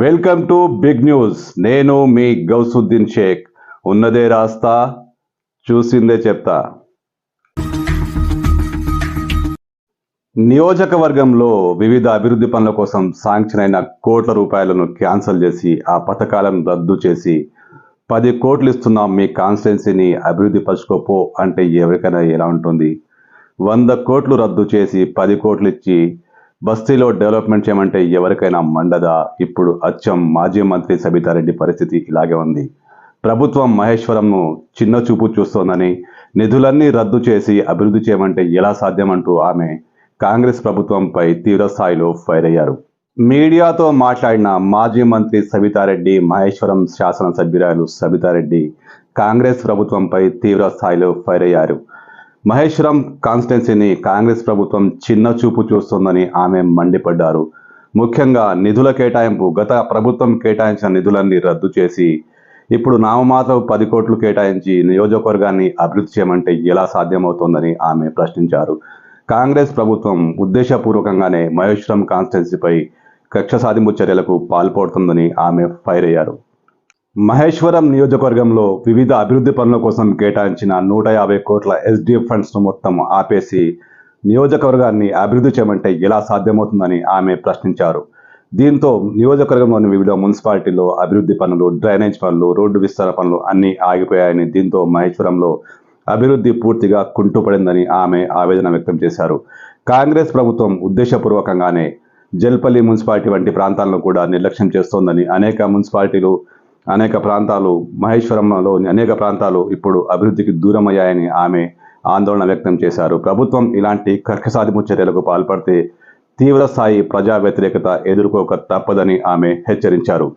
Welcome to big news. నేను మీ గౌసుద్దీన్ షేక్. ఉన్నదే రాస్తా చూసిందే చెప్తా. నియోజకవర్గంలో వివిధ అభివృద్ధి పనుల కోసం శాంక్షన్ అయిన కోట్ల రూపాయలను క్యాన్సిల్ చేసి ఆ పథకాలను రద్దు చేసి పది కోట్లు ఇస్తున్నాం మీ కాన్స్టిట్యున్సీని అభివృద్ధి పరచుకోపో అంటే ఎవరికైనా ఎలా ఉంటుంది? వంద కోట్లు రద్దు చేసి పది కోట్లు ఇచ్చి బస్తీలో డెవలప్మెంట్ చేయమంటే ఎవరికైనా మండదా? ఇప్పుడు అచ్చం మాజీ మంత్రి సబితారెడ్డి పరిస్థితి ఇలాగే ఉంది. ప్రభుత్వం మహేశ్వరంను చిన్న చూపు చూస్తోందని నిధులన్నీ రద్దు చేసి అభివృద్ధి చేయమంటే ఎలా సాధ్యమంటూ ఆమె కాంగ్రెస్ ప్రభుత్వంపై తీవ్రస్థాయిలో ఫైర్ అయ్యారు. మీడియాతో మాట్లాడిన మాజీ మంత్రి సబితారెడ్డి మహేశ్వరం శాసనసభ్యురాలు సబితారెడ్డి కాంగ్రెస్ ప్రభుత్వంపై తీవ్ర స్థాయిలో ఫైర్ అయ్యారు. మహేశ్వరం కాన్స్టిట్యున్సీని కాంగ్రెస్ ప్రభుత్వం చిన్న చూపు చూస్తోందని ఆమె మండిపడ్డారు. ముఖ్యంగా నిధుల కేటాయింపు గత ప్రభుత్వం కేటాయించిన నిధులన్నీ రద్దు చేసి ఇప్పుడు నామమాత్రం పది కోట్లు కేటాయించి నియోజకవర్గాన్ని అభివృద్ధి చేయమంటే ఎలా సాధ్యమవుతోందని ఆమె ప్రశ్నించారు. కాంగ్రెస్ ప్రభుత్వం ఉద్దేశపూర్వకంగానే మహేశ్వరం కాన్స్టిట్యున్సీపై కక్ష సాధింపు చర్యలకు పాల్పడుతుందని ఆమె ఫైర్ అయ్యారు. మహేశ్వరం నియోజకవర్గంలో వివిధ అభివృద్ధి పనుల కోసం కేటాయించిన నూట యాభై కోట్ల ఎస్డిఎఫ్ ఫండ్స్ను మొత్తం ఆపేసి నియోజకవర్గాన్ని అభివృద్ధి చేయమంటే ఎలా సాధ్యమవుతుందని ఆమె ప్రశ్నించారు. దీంతో నియోజకవర్గంలోని వివిధ మున్సిపాలిటీల్లో అభివృద్ధి పనులు డ్రైనేజ్ పనులు రోడ్డు విస్తరణ పనులు అన్నీ ఆగిపోయాయని దీంతో మహేశ్వరంలో అభివృద్ధి పూర్తిగా కుంటుపడిందని ఆమె ఆవేదన వ్యక్తం చేశారు. కాంగ్రెస్ ప్రభుత్వం ఉద్దేశపూర్వకంగానే జల్పల్లి మున్సిపాలిటీ వంటి ప్రాంతాలను కూడా నిర్లక్ష్యం చేస్తోందని అనేక మున్సిపాలిటీలు అనేక ప్రాంతాలు మహేశ్వరంలోని అనేక ప్రాంతాలు ఇప్పుడు అభివృద్ధికి దూరమయ్యాయని ఆమె ఆందోళన వ్యక్తం చేశారు. ప్రభుత్వం ఇలాంటి కక్ష సాధింపు చర్యలకు పాల్పడితే తీవ్ర స్థాయి ప్రజా వ్యతిరేకత ఎదుర్కోక తప్పదని ఆమె హెచ్చరించారు.